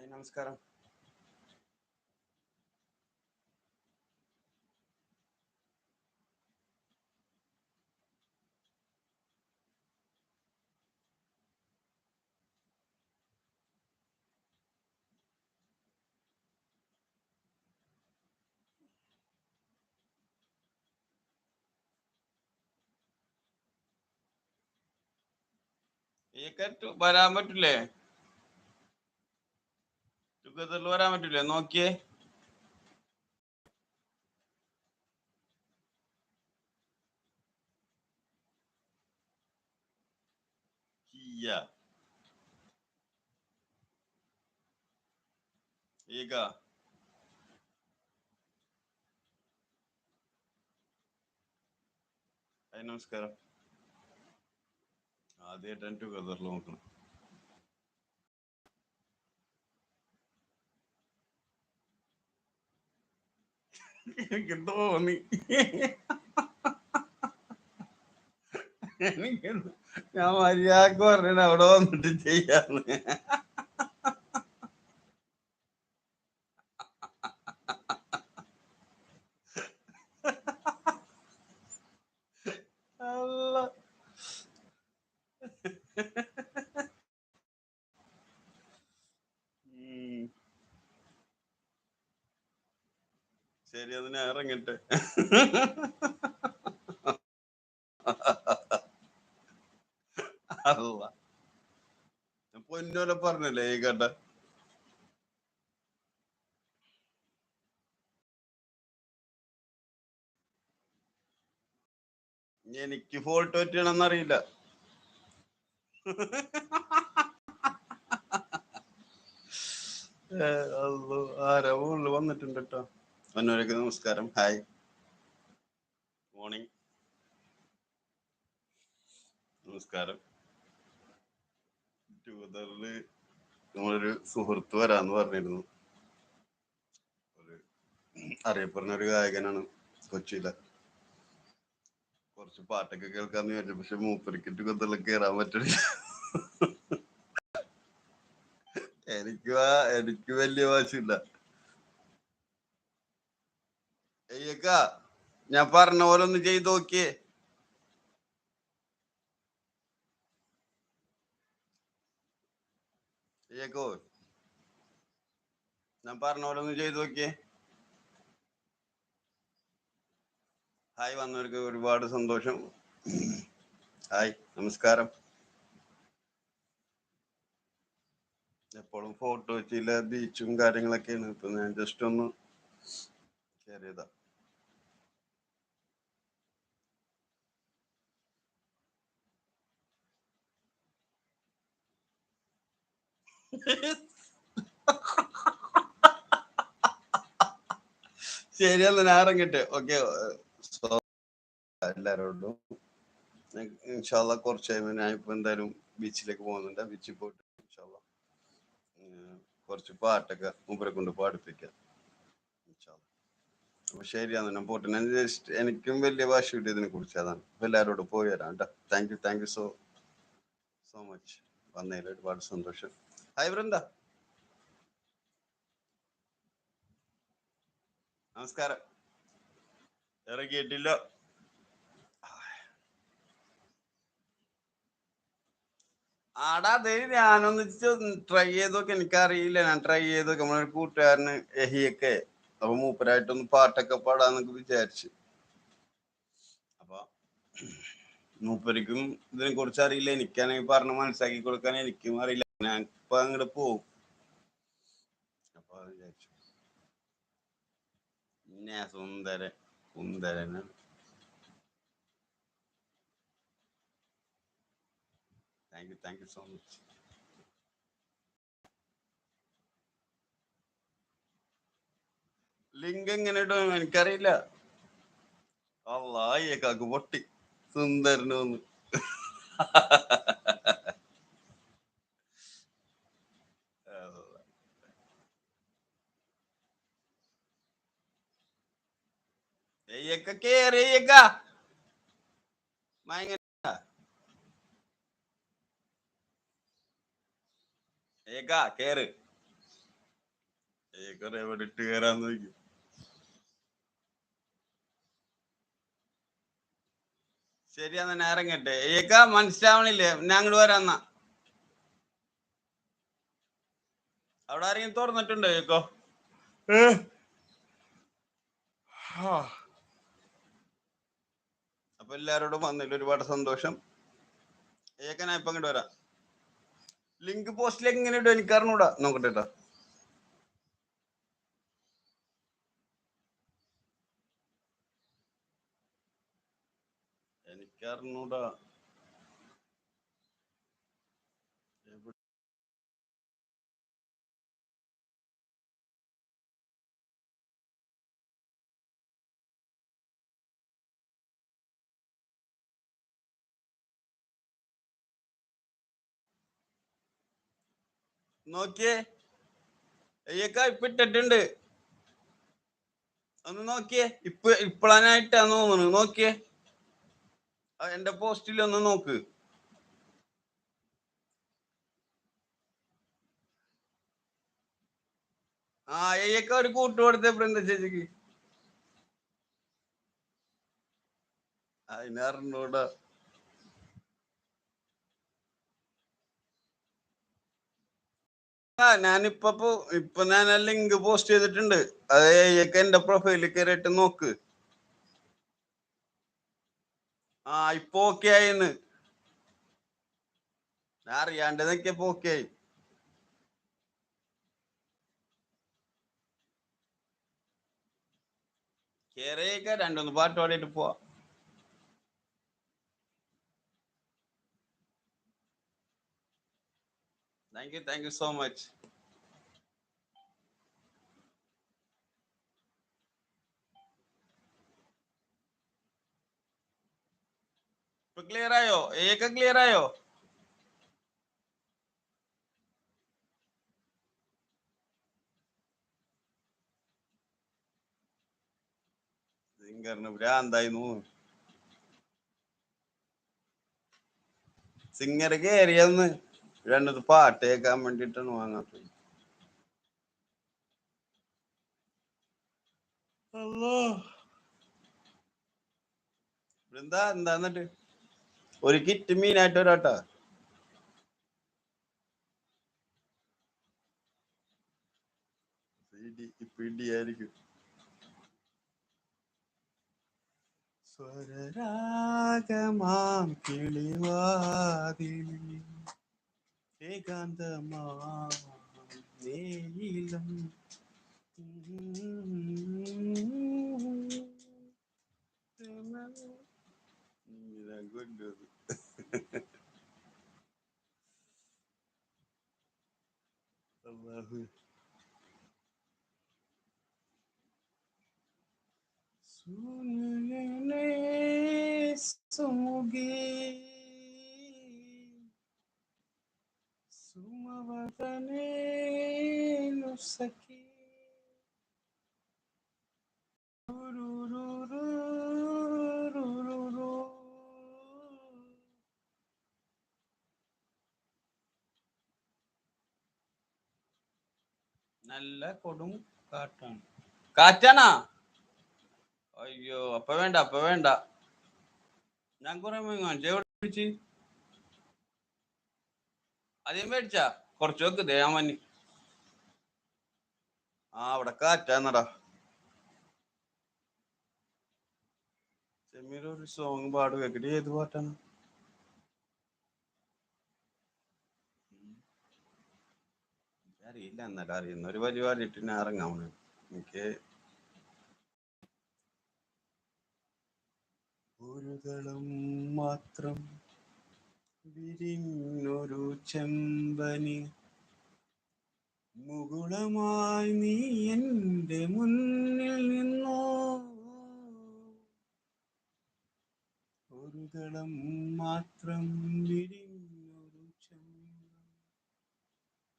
Hi നമസ്കാരം ഈയൊക്കെ to- വരാൻ പറ്റില്ലേ ടുഗദറിൽ വരാൻ പറ്റില്ലേ നോക്കിയേ കിയ ഈക ഹായ് നമസ്കാരം ആദ്യമായിട്ടാണ് ടുഗദറിൽ നോക്കണം എനിക്ക് തോന്നി. എനിക്ക് ഞാൻ മര്യാദയ്ക്ക് പറഞ്ഞിട്ട് അവിടെ വന്നിട്ട് ചെയ്യാന്ന് അല്ല ഉം. ശരി അതിന് ഇറങ്ങട്ടെ. അല്ല പൊന്നോലെ പറഞ്ഞല്ലേ ഈ കട്ട എനിക്ക് ഫോട്ടോ പറ്റണമെന്ന് അറിയില്ല. ആരാ? വന്നിട്ടുണ്ട് കേട്ടോ അന്നൂരക്ക് നമസ്കാരം. ഹായ് മോർണിംഗ് നമസ്കാരം. ട്യൂതറിൽ നമ്മളൊരു സുഹൃത്ത് വരാന്ന് പറഞ്ഞിരുന്നു. ഒരു അറിയപ്പെടുന്ന ഒരു ഗായകനാണ് കൊച്ചിയിലെ. കുറച്ച് പാട്ടൊക്കെ കേൾക്കാന്ന് വിചാരിച്ചു പക്ഷെ മൂപ്പരിക്ക് ട്യൂതറിൽ കയറാൻ പറ്റില്ല എനിക്ക് എനിക്ക് വലിയ വാശിയില്ല. ഞാൻ പറഞ്ഞ പോലെ ഒന്ന് ചെയ്ത് നോക്കിയേ. അയ്യക്കോ ഞാൻ പറഞ്ഞ പോലെ ഒന്ന് ചെയ്ത് നോക്കിയേ. ഹായ് വന്നവർക്ക് ഒരുപാട് സന്തോഷം. ഹായ് നമസ്കാരം. എപ്പോഴും ഫോട്ടോ വെച്ചില്ല ബീച്ചും കാര്യങ്ങളൊക്കെയാണ്. ഇപ്പൊ ഞാൻ ജസ്റ്റ് ഒന്ന് ഷെയർ ചെയ്താ എന്നാ ഞാൻ ഇറങ്ങട്ടെ ഓക്കെ എല്ലാരോടും ഇൻഷാല്ല കുറച്ച് കഴിയുമ്പോൾ ഞാൻ ഇപ്പൊ എന്തായാലും ബീച്ചിലേക്ക് പോകുന്നുണ്ട്. ബീച്ചിൽ പോയിട്ട് ഇൻഷാല്ല കുറച്ച് പാട്ടൊക്കെ മൂപ്പരെ കൊണ്ട് പാടിപ്പിക്കാം. അപ്പൊ ശരിയാണ് ഞാൻ പോട്ടെ. ജസ്റ്റ് എനിക്കും വലിയ ഭാഷ കിട്ടിയതിനെ കുറിച്ച് അതാണ്. അപ്പൊ എല്ലാരോടും പോയി വരാം കേട്ടോ. Thank you thank you so so much വന്നതിൽ ഒരുപാട് സന്തോഷം. ഹായ് വൃന്ദ നമസ്കാരം. ഇറങ്ങിയിട്ടില്ല. ആടാ അതെ ഞാനൊന്ന് ട്രൈ ചെയ്തൊക്കെ എനിക്കറിയില്ല. ഞാൻ ട്രൈ ചെയ്തൊക്കെ നമ്മളെ കൂട്ടുകാരന് എഹിയൊക്കെ അപ്പൊ മൂപ്പരായിട്ടൊന്ന് പാട്ടൊക്കെ പാടാന്നൊക്കെ വിചാരിച്ചു. അപ്പൊ മൂപ്പരിക്കും ഇതിനെ കുറിച്ച് അറിയില്ല. എനിക്കാണെങ്കിൽ പറഞ്ഞ് മനസ്സിലാക്കി കൊടുക്കാൻ എനിക്കും അറിയില്ല. ഞാൻ ഇപ്പൊ അങ്ങോട്ട് പോകും അപ്പൊ വിചാരിച്ചു. പിന്നെ സുന്ദര കുന്ദരന് thank you thank you so much link എങ്ങനെ ഇടും എനിക്കറിയില്ല. അള്ളായി കാക്ക് പൊട്ടി. സുന്ദരനൊന്ന്. എയ്യക്ക കേറി എയ്യക്ക മയങ്ങ ഏക കേറ് ഏക്കർ എവിടെ ഇട്ട് കയറാന്ന് നോക്കി ശരിയാ ഞാൻ ഇറങ്ങട്ടെ ഏക്ക മനസ്സിലാവണില്ലേ? അങ്ങോട്ട് വരാന്നാ അവിടെ ആരെങ്കിലും തുറന്നിട്ടുണ്ടോ ഏക്കോ അപ്പൊ എല്ലാരോടും വന്നതിൽ ഒരുപാട് സന്തോഷം. ഏക്കനാ ഇപ്പൊ അങ്ങോട്ട് വരാം. ലിങ്ക് പോസ്റ്റിലേക്ക് ഇങ്ങനെ ഇടും എനിക്ക് അറിഞ്ഞൂടാ. നോക്കട്ടെ കേട്ടോ എനിക്ക് നോക്കിയേ. അയ്യക്ക ഇപ്പൊ ഇട്ടിട്ടുണ്ട്. ഒന്ന് നോക്കിയേ. ഇപ്പൊ ഇപ്പളാനായിട്ടാന്ന് തോന്നുന്നു നോക്കിയേ. എന്റെ പോസ്റ്റിൽ ഒന്ന് നോക്ക്. ആ അയ്യക്ക ഒരു കൂട്ട് കൊടുത്തേ എന്താ ചേച്ചിക്ക്. അതിനറിഞ്ഞൂടാ ആ ഞാനിപ്പോ ഇപ്പൊ ഞാൻ ലിങ്ക് പോസ്റ്റ് ചെയ്തിട്ടുണ്ട്. അത് എന്റെ പ്രൊഫൈലിൽ കയറിയിട്ട് നോക്ക്. ആ ഇപ്പൊ ഓക്കെ ആയിന്ന്. ഞാൻ അറിയാണ്ട് നോക്കിയപ്പോ ഓക്കെ ആയി. കേറിയേക്ക രണ്ടൊന്ന് പാട്ട് പാടിയിട്ട് പോവാ. Thank you thank you so much clear ആയോ? ഏക ക്ലിയർ ആയോ? സിംഗറിന് ഭ്രാന്തായിരുന്നു സിംഗർ കയറിയെന്ന് രണ്ടത് പാട്ട് കേൾക്കാൻ വേണ്ടിട്ടാണ് വാങ്ങാത്തത്. എന്താ എന്താ എന്നിട്ട്? ഒരു കിറ്റ് മീനായിട്ട് ഒരാട്ടാ ഇടിയായിരിക്കും. സ്വരരാഗമാം കിളിവാതിൽ ஏகாந்தமா நீலம் குண்டுது அல்லாஹு सुन ले सोगे സുമവദനേ നുസഖി റുറുറുറുറുറുറു. നല്ല കൊടും കാറ്റാണ് കാറ്റാണാ അയ്യോ അപ്പൊ വേണ്ട അപ്പൊ വേണ്ട ഞാൻ കുറെ കാണിച്ചു എവിടെ മേടിച്ച കുറച്ച് വെക്ക് ഞാൻ മഞ്ഞ് ആ അവിടെ കാറ്റാന്നടാ. ചെമ്മീർ ഒരു സോങ് പാടുക കേക്കടി ഏത് പാട്ടാണ്. അറിയില്ല എന്നാലും അറിയുന്ന ഒരു പരിപാടി ഇട്ട് ഞാൻ ഇറങ്ങാവുന്നു എനിക്ക് ഒരു ദളം മാത്രം വിരിഞ്ഞൊരു ചെമ്പനി. മുകുളമായി നീ എന്റെ മുന്നിൽ നിന്നോ? ഒരു തളം മാത്രം വിരിഞ്ഞൊരു ചെമ്പനി.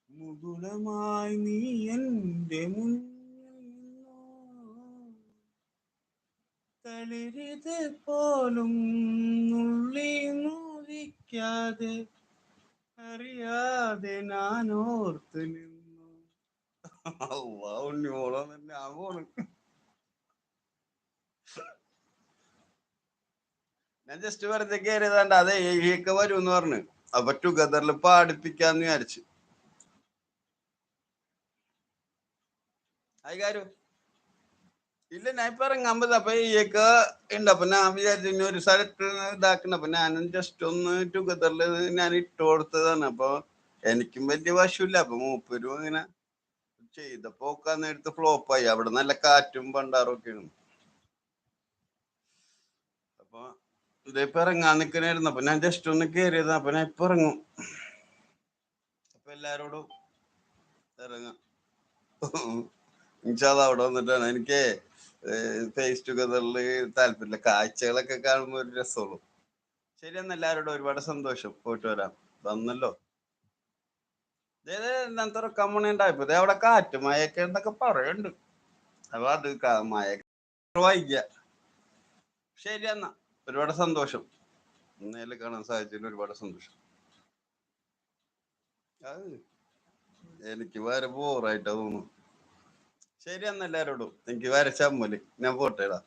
മുകുളമായി നീ എന്റെ മുന്നിൽ നിന്നോ തളിരിത് പോലും നുള്ളി നൂലിക്കാതെ അറിയാതെ ഞാൻ ഓർത്ത് നിന്നു ഉണ്ണി മോളോ ഞാൻ ജസ്റ്റ് വെറുതെ കയറിയതാണ്ട് അതെ ഏഴിയൊക്കെ വരും എന്ന് പറഞ്ഞു. അപ്പൊ ടുഗദറിൽ പാടിപ്പിക്കാന്ന് വിചാരിച്ചു. ആയിക്കാരും ഇല്ല ഞാൻ ഇപ്പൊ ഇറങ്ങാൻ അപ്പൊ ഈയൊക്കെ ഞാൻ വിചാരിച്ചു ഒരു സ്ഥലത്ത് ഇതാക്കണം അപ്പൊ ഞാനും ജസ്റ്റ് ഒന്ന് ടുഗദറിൽ ഞാൻ ഇട്ട് കൊടുത്തതാണ്. അപ്പൊ എനിക്കും വലിയ വശമില്ല അപ്പൊ മൂപ്പരും അങ്ങനെ ചെയ്തപ്പോ ഒക്കെ ഫ്ലോപ്പ് ആയി. അവിടെ നല്ല കാറ്റും പണ്ടാറും ഒക്കെയാണ് അപ്പൊ ഇതിപ്പോ ഇറങ്ങാൻ നിക്കണായിരുന്നു. അപ്പൊ ഞാൻ ജസ്റ്റ് ഒന്ന് കേറിയത്. അപ്പൊ ഞാൻ ഇപ്പൊ ഇറങ്ങും. അപ്പൊ എല്ലാരോടും ഇറങ്ങാം. അവിടെ വന്നിട്ടാണ്. എനിക്ക് ഫേസ് ടുഗദറിൽ താല്പര്യമില്ല. കാഴ്ചകളൊക്കെ കാണുമ്പോൾ ഒരു രസമുള്ളൂ. ശരി എന്നാ എല്ലാവരോടും ഒരുപാട് സന്തോഷം. പോയിട്ട് വരാം. വന്നല്ലോ. തുറക്കാൻ പോണേണ്ടായപ്പോ ദേ അവിടെ കാറ്റ് മഴയൊക്കെ എന്നൊക്കെ പറയുന്നുണ്ട് അപ്പൊ അത് മയക്ക വൈകിയ ശരി എന്നാ ഒരുപാട് സന്തോഷം. നേരിൽ കാണാൻ സാധിച്ചതിൽ ഒരുപാട് സന്തോഷം. അത് എനിക്ക് വേറെ ബോറായിട്ടാ തോന്നുന്നു. ശരി എന്നാ എല്ലാരോടും. എനിക്ക് വരച്ചാൽ മതി ഞാൻ പോട്ടേടാ